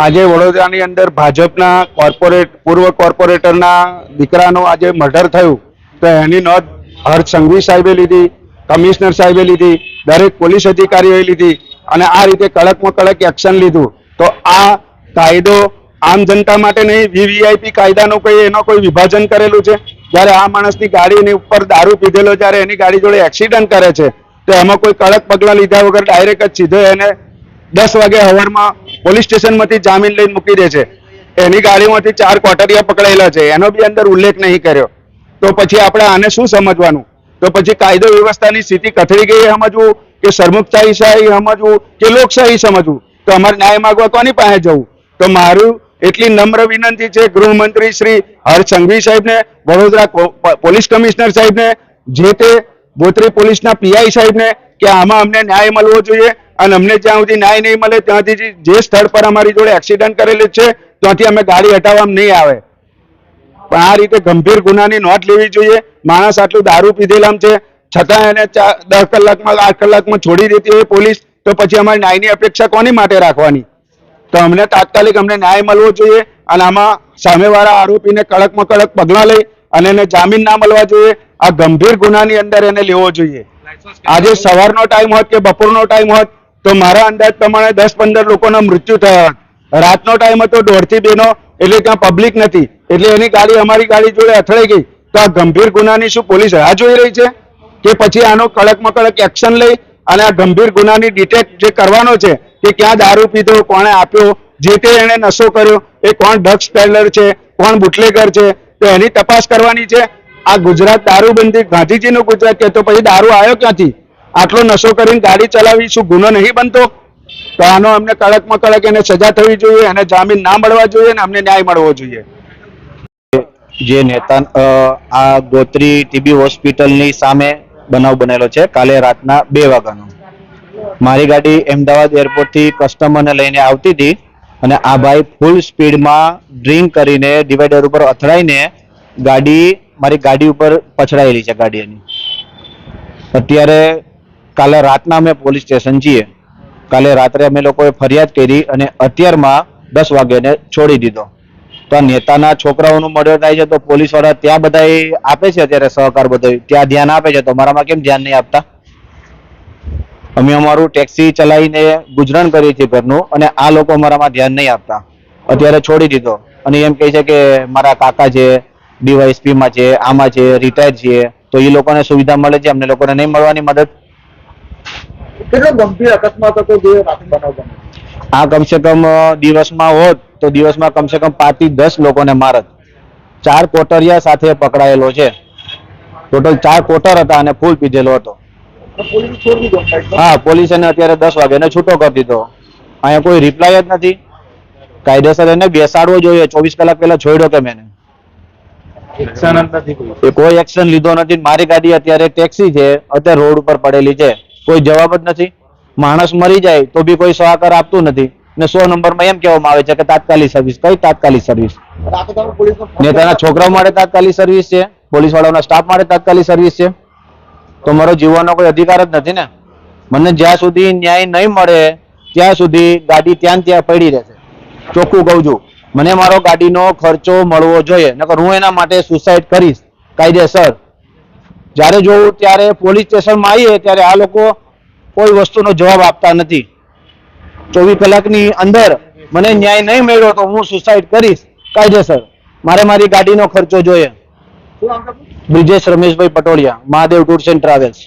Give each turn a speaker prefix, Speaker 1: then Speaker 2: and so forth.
Speaker 1: આજે વડોદરાની અંદર ભાજપના કોર્પોરેટ પૂર્વ કોર્પોરેટરના દીકરાનું આજે મર્ડર થયું. તો એની નોંધ હર્ષ સંઘવી સાહેબે લીધી, કમિશનર સાહેબે લીધી, દરેક પોલીસ અધિકારીઓએ લીધી અને આ રીતે કડકમાં કડક એક્શન લીધું. તો આ કાયદો આમ જનતા માટે નહીં વીવીઆઈપી કાયદાનું કોઈ એનો કોઈ વિભાજન કરેલું છે? જ્યારે આ માણસની ગાડીની ઉપર દારૂ પીધેલો, જ્યારે એની ગાડી જોડે એક્સિડન્ટ કરે છે, તો એમાં કોઈ કડક પગલાં લીધા વગર ડાયરેક્ટ જ સીધો એને દસ વાગે હવારમાં પોલીસ સ્ટેશનમાંથી જામીન લઈને મૂકી દે છે. એની ગાડીમાંથી ચાર કોટરિયા પકડાયેલા છે. એનો બી અંદર ઉલ્લેખ નહીં કર્યો. તો પછી આપણે આને શું સમજવાનું? તો પછી કાયદો વ્યવસ્થાની સ્થિતિ કથળી ગઈ સમજવું કે સરમુખશાહી શાહી સમજવું કે લોકશાહી સમજવું? તો અમારે ન્યાય માગવા કોની પાસે જવું? તો મારું એટલી નમ્ર વિનંતી છે ગૃહમંત્રી શ્રી હર્ષ સંઘવી સાહેબને, વડોદરા પોલીસ કમિશનર સાહેબને, જે તે ગોત્રી પોલીસના પીઆઈ સાહેબને કે આમાં અમને ન્યાય મળવો જોઈએ. અને અમને જ્યાં સુધી ન્યાય નહીં મળે ત્યાંથી જે- સ્થળ પર અમારી જોડે એક્સિડન્ટ કરેલી છે, ત્યાંથી અમે ગાડી હટાવવા નહીં આવે. પણ આ રીતે ગંભીર ગુનાની નોંધ લેવી જોઈએ. માણસ આટલું દારૂ પીધેલામ છે, છતાં એને દસ કલાકમાં, આઠ કલાકમાં છોડી દેતી હોય પોલીસ, તો પછી અમારી ન્યાયની અપેક્ષા કોની માટે રાખવાની? તો અમને તાત્કાલિક અમને ન્યાય મળવો જોઈએ અને આમાં સામેવાળા આરોપીને કડકમાં કડક પગલાં લઈ અને એને જામીન ના મળવા જોઈએ. આ ગંભીર ગુનાની અંદર એને લેવો જોઈએ. આજે સવારનો ટાઈમ હોત કે બપોરનો ટાઈમ હોત તો મારા અંદાજ પ્રમાણે દસ પંદર લોકોના મૃત્યુ થયા. રાતનો ટાઈમ હતો, દોઢથી બેનો, એટલે ત્યાં પબ્લિક નથી. એટલે એની ગાડી, અમારી ગાડી જોડે અથડાઈ ગઈ. તો આ ગંભીર ગુનાની શું પોલીસ રાહ જોઈ રહી છે? કે પછી આનો કડકમાં કડક એક્શન લઈ અને આ ગંભીર ગુનાની ડિટેક્ટ જે કરવાનો છે, કે ક્યાં દારૂ પીધો, કોણે આપ્યો, જે તે એને નશો કર્યો, એ કોણ ડ્રગ્સ પેલર છે, કોણ બુટલેગર છે, તો એની તપાસ કરવાની છે. આ ગુજરાત દારૂબંધી, ગાંધીજીનું ગુજરાત કે તો પછી દારૂ આવ્યો ક્યાંથી? આટલો નશો કરીને ગાડી ચલાવી શું ગુનો નહીં બનતો? તો આનો અમને કડકમાં કડક એને સજા થવી જોઈએ અને જામીન ના મળવા જોઈએ અને અમને ન્યાય મળવો જોઈએ.
Speaker 2: જે નેતા આ ગોત્રી ટીબી હોસ્પિટલની સામે બનાવ બનેલો છે, કાલે રાતના બે વાગ્યાનો. મારી ગાડી અમદાવાદ એરપોર્ટથી કસ્ટમરને લઈને આવતી હતી અને આ ભાઈ ફૂલ સ્પીડમાં ડ્રિંક કરીને ડિવાઈડર ઉપર અથડાઈને ગાડી, મારી ગાડી ઉપર પછડાયેલી છે ગાડી એની અત્યારે કાલે રાતના અમે પોલીસ સ્ટેશન છીએ. કાલે રાત્રે અમે લોકોએ ફરિયાદ કરી અને અત્યારમાં દસ વાગ્યાને છોડી દીધો. તો આ નેતાના છોકરાઓનું મર્ડર થાય છે તો પોલીસવાળા ત્યાં બધા આપે છે અત્યારે સહકાર બધો? ત્યાં ધ્યાન આપે છે તો અમારામાં કેમ ધ્યાન નહીં આપતા? અમે અમારું ટેક્સી ચલાવીને ગુજરાન કરીએ છીએ ઘરનું અને આ લોકો અમારામાં ધ્યાન નહીં આપતા. અત્યારે છોડી દીધો. અને એમ કહે છે કે મારા કાકા છે ડીવાયસપી માં છે, આમાં છે, રિટાયર છે તો એ લોકોને સુવિધા મળે છે? અમને લોકોને નહીં મળવાની મદદ?
Speaker 3: કેટલો ગંભીર અકસ્માત હતો જે રાતે બનાવ બન્યો?
Speaker 2: આ કમસે કમ દિવસમાં હોત તો દિવસમાં કમસે કમ પાંચથી દસ લોકોને મારત. ચાર કોટરિયા સાથે પકડાયેલો છે. ટોટલ ચાર કોટર હતા અને ફૂલ પીધેલો હતો. હા પોલીસ એને અત્યારે દસ વાગે એને છૂટો કરી દીધો. અહીંયા કોઈ રિપ્લાય જ નથી. કાયદેસર એને બેસાડવો જોઈએ. ચોવીસ કલાક પહેલા છોડ્યો
Speaker 3: કે.
Speaker 2: એ કોઈ એક્શન લીધો નથી. મારી ગાડી અત્યારે ટેક્સી છે. અત્યારે રોડ ઉપર પડેલી છે. કોઈ જવાબ જ નથી. માણસ મરી જાય તો બી કોઈ સહકાર આપતું નથી. ને સો નંબરમાં એમ કહેવામાં આવે છે કે તાત્કાલિક સર્વિસ કઈ તાત્કાલિક સર્વિસ નેતાના છોકરાઓ માટે તાત્કાલિક સર્વિસ છે. પોલીસ વાળાના સ્ટાફ માટે તાત્કાલિક સર્વિસ છે. તો મારો જીવવાનો કોઈ અધિકાર જ નથી ને. મને જ્યાં સુધી ન્યાય નહીં મળે, ત્યાં સુધી ગાડી ત્યાં ત્યાં પડી રહેશે. ચોખ્ખું કહું છું. મને મારો ગાડીનો ખર્ચો મળવો જોઈએ. નકર હું એના માટે સુસાઇડ કરીશ. કાયદેસર. જ્યારે જોઉં ત્યારે પોલીસ સ્ટેશનમાં આવીએ ત્યારે આ લોકો કોઈ વસ્તુનો જવાબ આપતા નથી. ચોવીસ કલાકની અંદર મને ન્યાય નહીં મળ્યો તો હું સુસાઇડ કરીશ. કાયદેસર. મારે મારી ગાડીનો ખર્ચો જોઈએ? Brijesh Rameshbhai Patoliya Mahadev tours and travels.